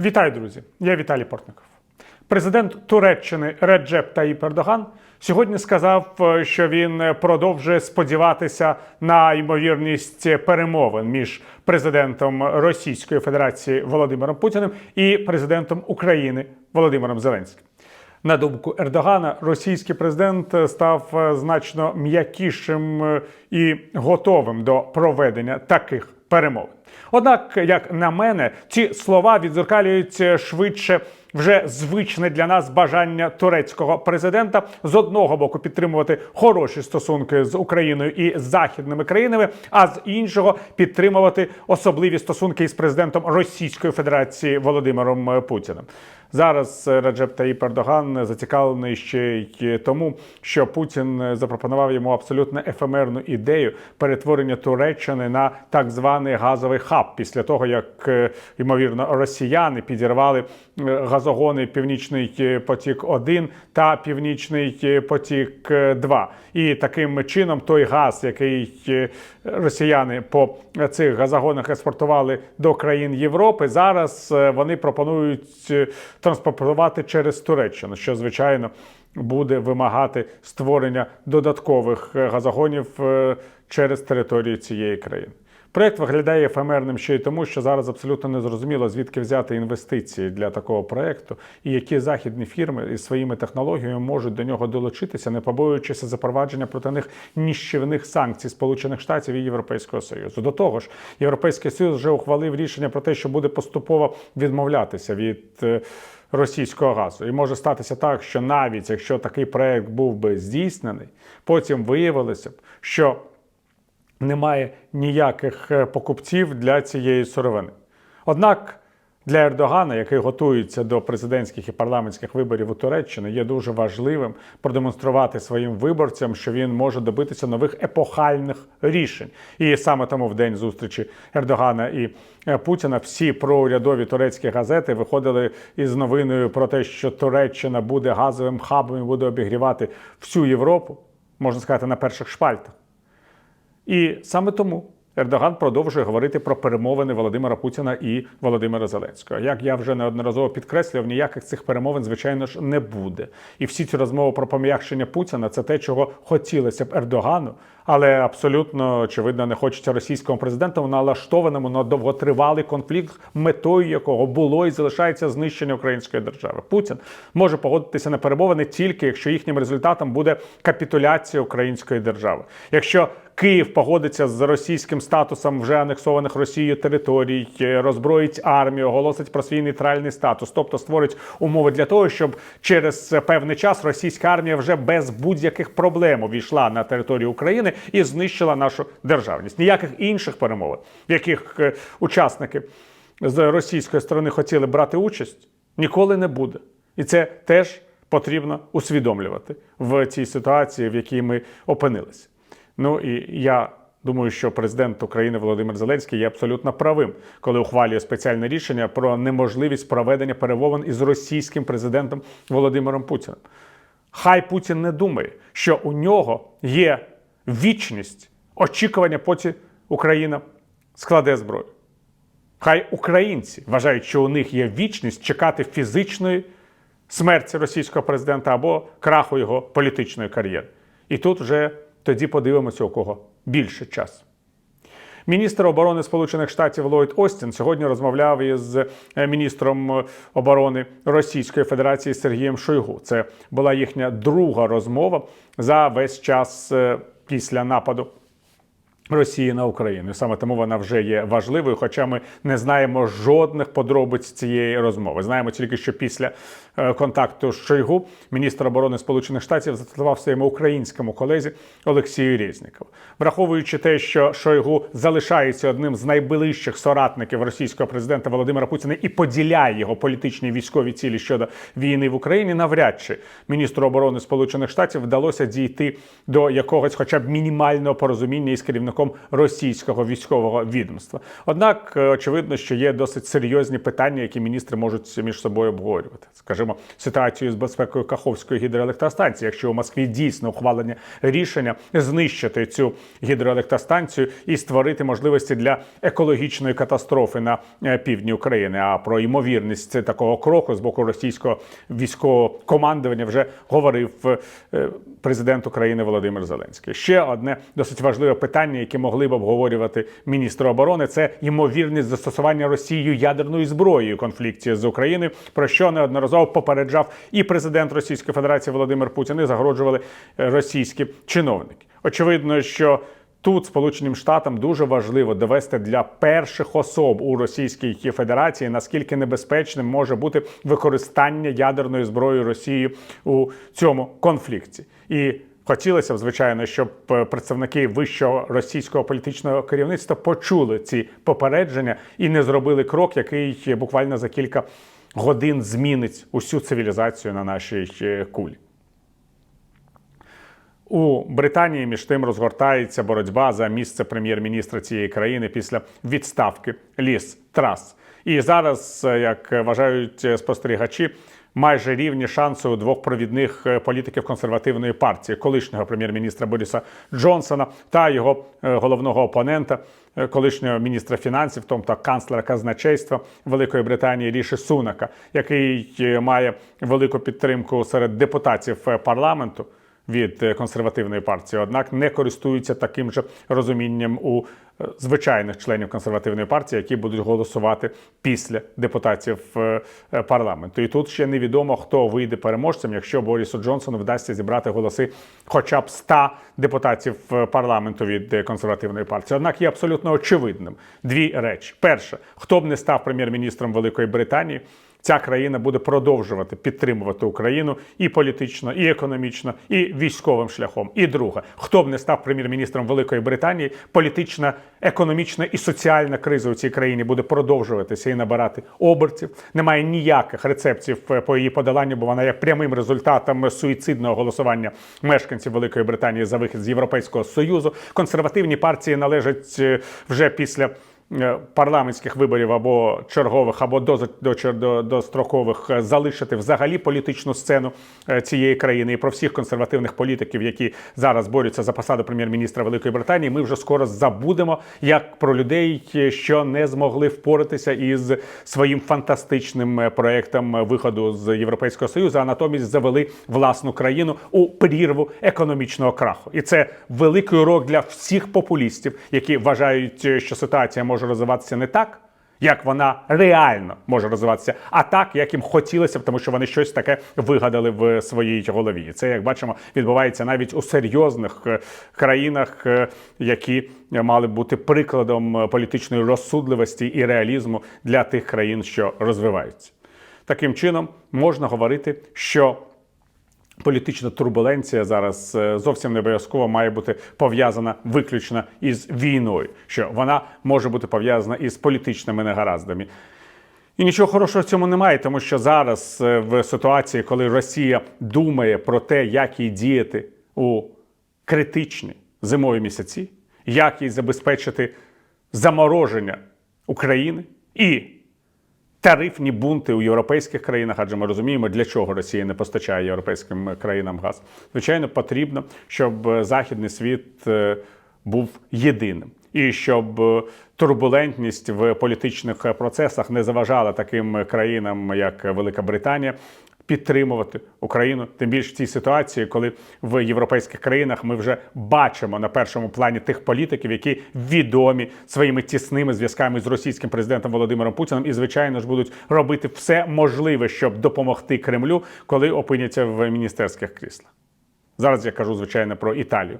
Вітаю, друзі! Я Віталій Портников. Президент Туреччини Реджеп Таїп Ердоган сьогодні сказав, е, що він продовжує сподіватися на ймовірність перемовин між президентом Російської Федерації Володимиром Путіним і президентом України Володимиром Зеленським. На думку Ердогана, російський президент став е, значно м'якішим е, і готовим до проведення таких перемовин. Однак, як на мене, ці слова відзеркалюють е, швидше вже звичне для нас бажання турецького президента з одного боку підтримувати хороші стосунки з Україною і західними країнами, а з іншого підтримувати особливі стосунки із президентом Російської Федерації Володимиром Путіним. Зараз е, Реджеп Таїп Ердоган зацікавлений ще й тому, що Путін е, запропонував йому абсолютно ефемерну ідею перетворення Туреччини на так званий газовий хаб після того, як е, ймовірно росіяни підірвали газогони Північний потік 1 та Північний потік 2 І таким чином той газ, який росіяни по цих газогонах експортували до країн Європи, зараз вони пропонують транспортувати через Туреччину, що звичайно буде вимагати створення додаткових е, газогонів е, через територію цієї країни. Проект виглядає ефемерним ще й тому, що зараз абсолютно не зрозуміло, звідки взяти інвестиції для такого проекту, і які західні фірми із своїми технологіями можуть до нього долучитися, не побоюючися запровадження проти них ніщівних санкцій Сполучених Штатів і Європейського Союзу. До того ж, Європейський Союз вже ухвалив рішення про те, що буде поступово відмовлятися від. е, Російського газу і може статися так, що навіть якщо такий проект був би здійснений, потім виявилося б, що немає ніяких е, покупців для цієї сировини. Однак для Ердогана, який готується до президентських і парламентських виборів у Туреччині, є дуже важливим продемонструвати своїм виборцям, що він може добитися нових епохальних рішень. І саме тому в день зустрічі Ердогана і е, Путіна всі проурядові турецькі газети виходили із новиною про те, що Туреччина буде газовим хабом і буде обігрівати всю Європу, можна сказати, на перших шпальтах. І саме тому Ердоган продовжує говорити про перемовини Володимира Путіна і Володимира Зеленського. Як я вже неодноразово підкреслював, ніяких цих перемовин, звичайно ж, не буде. І всі ці розмови про пом'якшення Путіна це те, чого хотілося б Ердогану, але абсолютно очевидно не хочеться російському президенту налаштованому на довготривалий конфлікт, метою якого було і залишається знищення української держави. Путін може погодитися на перемовини тільки якщо їхнім результатом буде капітуляція української держави. Якщо Київ погодиться з російським статусом вже анексованих Росією територій, е, роззброїть армію, оголосить про свій нейтральний статус, тобто створить умови для того, щоб через певний час російська армія вже без будь-яких проблем увійшла на територію України і знищила нашу державність. Ніяких інших перемовин, в яких е, учасники з російської сторони хотіли брати участь, ніколи не буде. І це теж потрібно усвідомлювати в цій ситуації, в якій ми опинилися. Ну і я думаю, що президент України Володимир Зеленський є абсолютно правим, коли ухвалює спеціальне рішення про неможливість проведення перемовин із російським президентом Володимиром Путіним. Хай Путін не думає, що у нього є вічність очікування, поки Україна складе зброю. Хай українці вважають, що у них є вічність чекати фізичної смерті російського президента або краху його політичної кар'єри. І тут вже тоді подивимося, у кого більше часу. Міністр оборони Сполучених Штатів Ллойд Остін сьогодні розмовляв із е, міністром оборони Російської Федерації Сергієм Шойгу. Це була їхня друга розмова за весь час е, після нападу. Росії на Україну саме тому вона вже є важливою, хоча ми не знаємо жодних подробиць цієї розмови. Знаємо тільки, що після е, контакту з Шойгу міністр оборони Сполучених Штатів зателефонував своєму українському колезі Олексію Резнікову. Враховуючи те, що Шойгу залишається одним з найближчих соратників російського президента Володимира Путіна і поділяє його політичні військові цілі щодо війни в Україні, навряд чи міністру оборони Сполучених Штатів вдалося дійти до якогось, хоча б мінімального порозуміння із керівником представником російського військового відомства. Однак, е, очевидно, що є досить серйозні питання, які міністри можуть між собою обговорювати. Скажімо, ситуацію з безпекою Каховської гідроелектростанції, якщо у Москві дійсно ухвалення рішення знищити цю гідроелектростанцію і створити можливості для екологічної катастрофи на е, півдні України. А про ймовірність такого кроку з боку російського військового командування вже говорив е, президент України Володимир Зеленський. Ще одне досить важливе питання, яке могли б обговорювати міністри оборони, це ймовірність застосування Росією ядерної зброї у конфлікті з Україною, про що неодноразово попереджав і президент Російської Федерації Володимир Путін, і загороджували е, російські чиновники. Очевидно, що Тут Сполученим Штатам дуже важливо довести для перших особ у Російській Федерації наскільки небезпечним може бути використання ядерної зброї Росії у цьому конфлікті. І хотілося б, звичайно, щоб е, представники вищого російського політичного керівництва почули ці попередження і не зробили крок, який буквально за кілька годин змінить усю цивілізацію на нашій е, кулі. У Британії між тим розгортається боротьба за місце прем'єр-міністра цієї країни після відставки Ліс Трас. І зараз, е, як вважають спостерігачі, майже рівні шанси у двох провідних е, політиків консервативної партії, колишнього прем'єр-міністра Бориса Джонсона та його головного опонента, колишнього міністра фінансів, тобто канцлера казначейства Великої Британії Ріші Сунака, який має велику підтримку серед депутатів парламенту від е, консервативної партії, однак не користуються таким же розумінням у е, звичайних членів консервативної партії, які будуть голосувати після депутатів е, парламенту. І тут ще невідомо, хто вийде переможцем, якщо Борісу Джонсону вдасться зібрати голоси, хоча б 100 депутатів парламенту від консервативної партії. Однак є абсолютно очевидним дві речі: перше, хто б не став прем'єр-міністром Великої Британії ця країна буде продовжувати підтримувати Україну і політично, і економічно, і військовим шляхом. І друге, хто б не став прем'єр-міністром Великої Британії, політична, економічна і соціальна криза у цій країні буде продовжуватися і набирати обертів. Немає ніяких рецептів по її подоланню, бо вона є прямим результатом суїцидного голосування мешканців Великої Британії за вихід з Європейського союзу. Консервативні партії належать е, вже після. Е, парламентських виборів або чергових, або до, до, до, дострокових е, залишити взагалі політичну сцену е, цієї країни і про всіх консервативних політиків, які зараз борються за посаду прем'єр-міністра Великої Британії. Ми вже скоро забудемо як про людей, що не змогли впоратися із своїм фантастичним проектом виходу з Європейського союзу, а натомість завели власну країну у прірву економічного краху, і це великий урок для всіх популістів, які вважають, що ситуація може може розвиватися не так, як вона реально може розвиватися, а так, як їм хотілося б, тому що вони щось таке вигадали в своїй голові. Це, як бачимо, відбувається навіть у серйозних е, країнах, е, які мали бути прикладом е, політичної розсудливості і реалізму для тих країн, що розвиваються. Таким чином можна говорити, що Політична турбуленція зараз е, зовсім не обов'язково має бути пов'язана виключно із війною, що вона може бути пов'язана із політичними негараздами. І нічого хорошого в цьому немає, тому що зараз е, в ситуації, коли Росія думає про те, як їй діяти у критичні зимові місяці, як їй забезпечити замороження України і тарифні бунти у європейських країнах, адже ми розуміємо, для чого Росія не постачає європейським країнам газ. Звичайно, потрібно, щоб західний світ е, був єдиним. І щоб е, турбулентність в політичних процесах не заважала таким країнам, як Велика Британія, підтримувати Україну, тим більше в цій ситуації, коли в європейських країнах ми вже бачимо на першому плані тих політиків, які відомі своїми тісними зв'язками з російським президентом Володимиром Путіним, і звичайно ж будуть робити все можливе, щоб допомогти Кремлю, коли опиняться в міністерських кріслах. Зараз я кажу звичайно про Італію.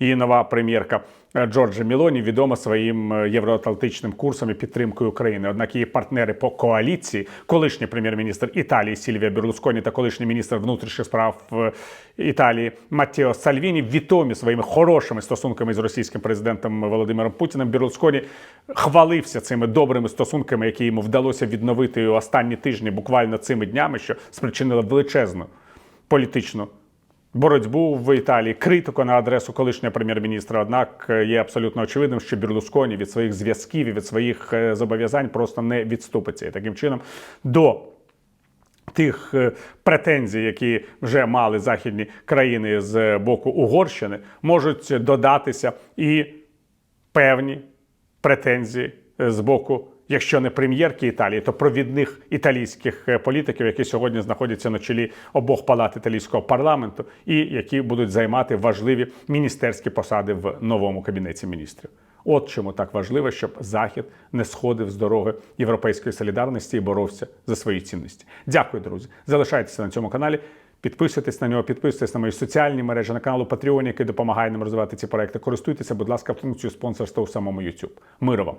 Її нова прем'єрка е, Джорджа Мілоні відома своїм е, євроатлантичним курсом і підтримкою України. Однак її партнери по коаліції, колишній прем'єр-міністр Італії Сільвія Берлусконі та колишній міністр внутрішніх справ е, Італії Маттео Сальвіні, відомі своїми хорошими стосунками з російським президентом Володимиром Путіним. Берлусконі хвалився цими добрими стосунками, які йому вдалося відновити останні тижні, буквально цими днями, що спричинило величезну політичну боротьбу в Італії, критику на адресу колишнього прем'єр-міністра. Однак е, є абсолютно очевидним, що Берлусконі від своїх зв'язків і від своїх е, зобов'язань просто не відступиться. І таким чином до тих е, претензій, які вже мали західні країни з боку Угорщини, можуть додатися і певні претензії з боку, якщо не прем'єрки Італії, то провідних італійських е, політиків, які сьогодні знаходяться на чолі обох палат італійського парламенту, і які будуть займати важливі міністерські посади в новому кабінеті міністрів. От чому так важливо, щоб Захід не сходив з дороги європейської солідарності і боровся за свої цінності. Дякую, друзі. Залишайтеся на цьому каналі. Підписуйтесь на нього, підписуйтесь на мої соціальні мережі, на канал Patreon, який допомагає нам розвивати ці проекти. Користуйтеся, будь ласка, функцією спонсорства у самому YouTube. Миру вам!